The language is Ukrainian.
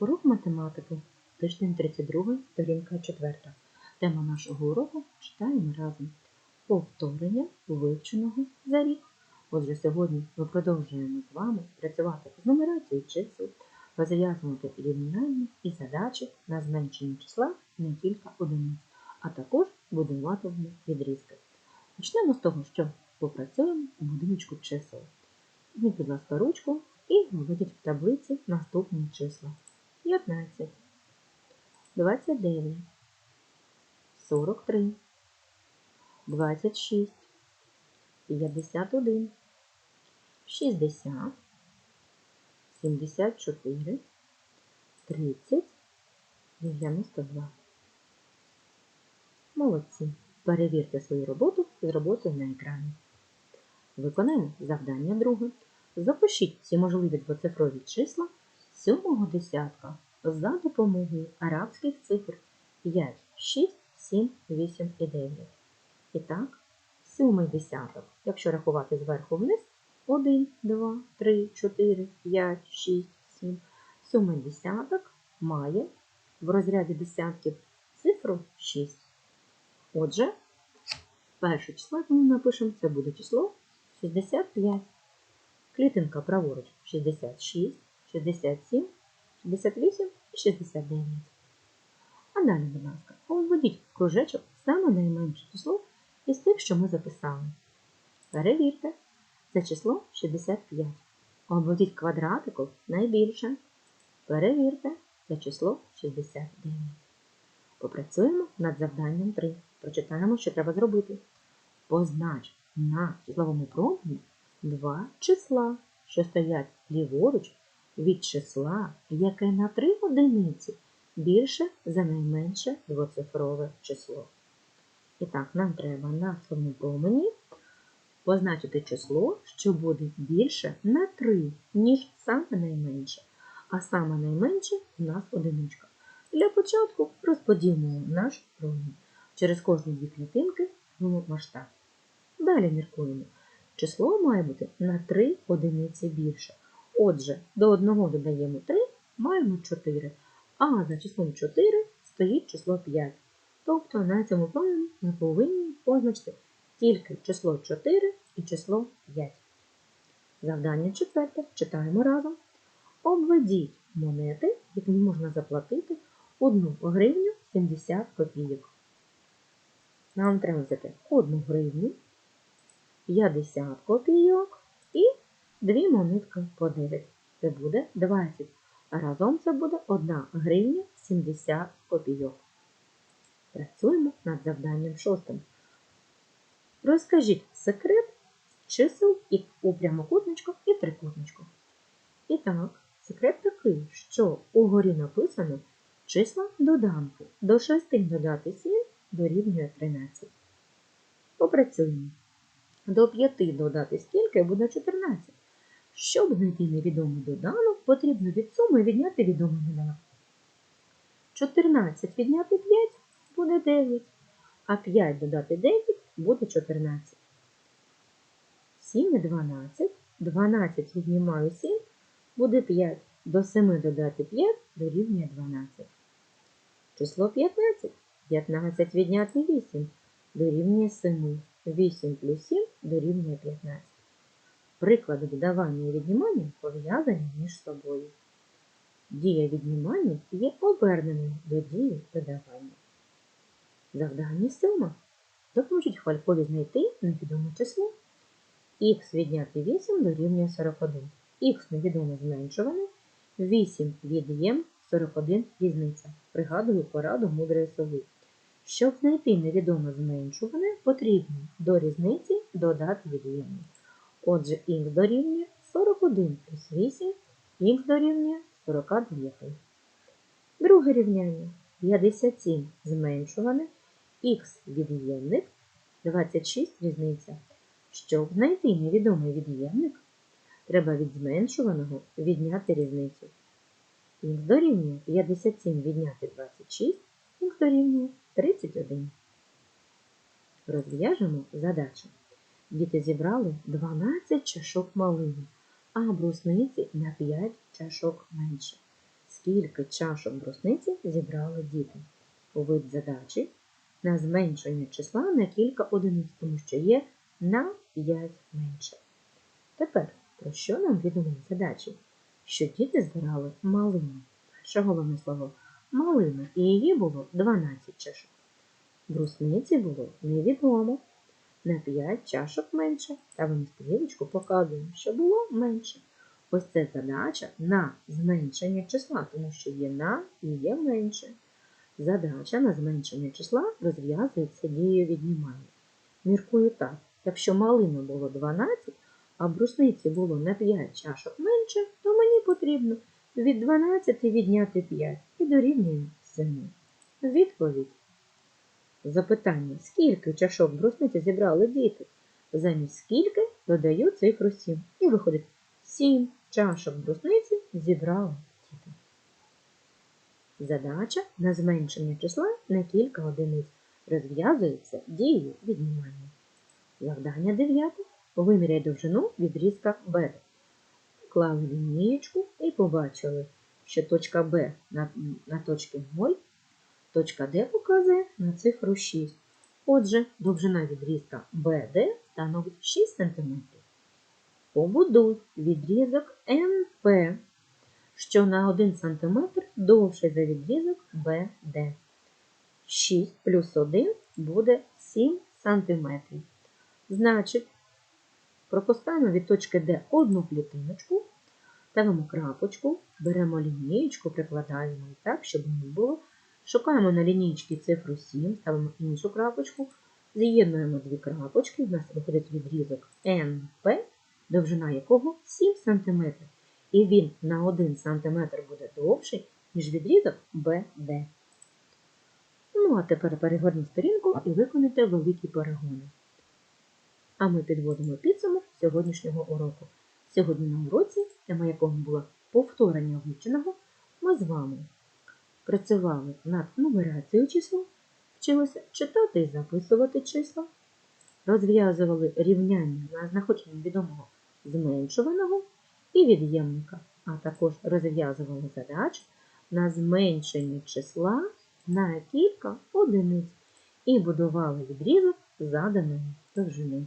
Урок математики, тиждень 32, сторінка 4. Тема нашого уроку читаємо разом. Повторення вивченого за рік. Отже, сьогодні ми продовжуємо з вами працювати з нумерацією чисел, розв'язувати рівняння і задачі на зменшення числа на кілька одиниць, а також будуватимемо відрізки. Почнемо з того, що попрацюємо у будиночку чисел. Візьміть, будь ласка, ручку і виведіть в таблиці наступні числа. 15, 29, 43, 26, 51, 60, 74, 30, 92. Молодці. Перевірте свою роботу з роботою на екрані. Виконаємо завдання друге. Запишіть всі можливі двоцифрові числа сьомого десятка за допомогою арабських цифр 5, 6, 7, 8 і 9. І так, сьомий десяток, якщо рахувати зверху вниз, 1, 2, 3, 4, 5, 6, 7. Сьомий десяток має в розряді десятків цифру 6. Отже, перше число, яке ми напишемо, це буде число 65. Клітинка праворуч 66, 67, 68 і 69. А далі, будь ласка, обведіть в кружечок саме найменше число із тих, що ми записали. Перевірте, це число 65. Обведіть квадратику найбільше. Перевірте, це число 69. Попрацюємо над завданням 3. Прочитаємо, що треба зробити. Познач на числовому промені два числа, що стоять ліворуч від числа, яке на 3 одиниці більше за найменше двоцифрове число. І так, нам треба на цьому промені позначити число, що буде більше на 3, ніж саме найменше. А саме найменше у нас одиничка. Для початку розподілимо наш промінь. Через кожні дві клітинки в масштаб. Далі міркуємо. Число має бути на 3 одиниці більше. Отже, до 1 додаємо 3, маємо 4. А за числом 4 стоїть число 5. Тобто на цьому плані ми повинні позначити тільки число 4 і число 5. Завдання четверте. Читаємо разом. Обведіть монети, якими можна заплатити 1 гривню 70 копійок. Нам треба взяти 1 гривню, 50 копійок і 2 монетки по 9. Це буде 20. А разом це буде 1 гривня 70 копійок. Працюємо над завданням шостим. Розкажіть секрет чисел у прямокутничку і трикутничку. І так, секрет такий, що угорі написано числа доданку. До 6 додати 7 дорівнює 13. Попрацюємо. До 5 додати скільки буде 14. Щоб знайти невідомий доданок, потрібно від суми відняти відомий доданок. 14 відняти 5 буде 9, а 5 додати 9 буде 14. 7 і 12. 12 віднімаю 7 буде 5. До 7 додати 5 дорівнює 12. Число 15. 15 відняти 8 дорівнює 7. 8 плюс 7 дорівнює 15. Приклади додавання і віднімання пов'язані між собою. Дія віднімання є оберненою до дії додавання. Завдання 7. Допоможіть хвалькові знайти невідоме число. Х відняти 8 дорівнює 41. Х невідоме зменшуване, 8 від'єм 41 різниця. Пригадую пораду мудрої сови. Щоб знайти невідоме зменшуване, потрібно до різниці додати від'ємне. Отже, х дорівнює 41 плюс 8, х дорівнює 49. Друге рівняння 57 зменшуване, х від'ємник, 26 різниця. Щоб знайти невідомий від'ємник, треба від зменшуваного відняти різницю. Х дорівнює 57 відняти 26, х дорівнює 31. Розв'яжемо задачу. Діти зібрали 12 чашок малини, а брусниці на 5 чашок менше. скільки чашок брусниці зібрали діти. Вид задачі на зменшення числа на кілька одиниць, тому що є на 5 менше. Тепер, про що нам відомо в задачі? Що діти збирали малину. Перше головне слово малина, і її було 12 чашок. Брусниці було невідомо. На 5 чашок менше, та ми стрілочку показуємо, що було менше. Ось це задача на зменшення числа, тому що є на і є менше. Задача на зменшення числа розв'язується дією віднімання. Міркую так, якщо малина було 12, а брусниці було на 5 чашок менше, то мені потрібно від 12 відняти 5 і дорівнює 7. Відповідь. Запитання, скільки чашок брусниці зібрали діти? Замість скільки додаю цифру 7. І виходить 7 чашок брусниці зібрали діти. Задача на зменшення числа на кілька одиниць розв'язується дією віднімання. Завдання 9. Виміряй довжину відрізка Б. Клали лінієчку і побачили, що точка Б на, на точці 0, точка Д показує на цифру 6. Отже, довжина відрізка BD становить 6 см. Побудуй відрізок НП, що на 1 см довший за відрізок BD. 6 плюс 1 буде 7 см. Значить, пропускаємо від точки D одну клітиночку, ставимо крапочку, беремо лінієчку, прикладаємо так, щоб не було. Шукаємо на лінійці цифру 7, ставимо іншу крапочку, з'єднуємо дві крапочки, у нас виходить відрізок NP, довжина якого 7 см. І він на 1 см буде довший, ніж відрізок BD. Ну, а тепер перегорніть сторінку і виконайте великі перегони. А ми підводимо підсумок сьогоднішнього уроку. Сьогодні на уроці, тема якого було повторення вивченого, ми з вами працювали над нумерацією чисел, вчилися читати і записувати числа, розв'язували рівняння на знаходження відомого зменшуваного і від'ємника, а також розв'язували задачу на зменшення числа на кілька одиниць і будували відрізок заданої довжини.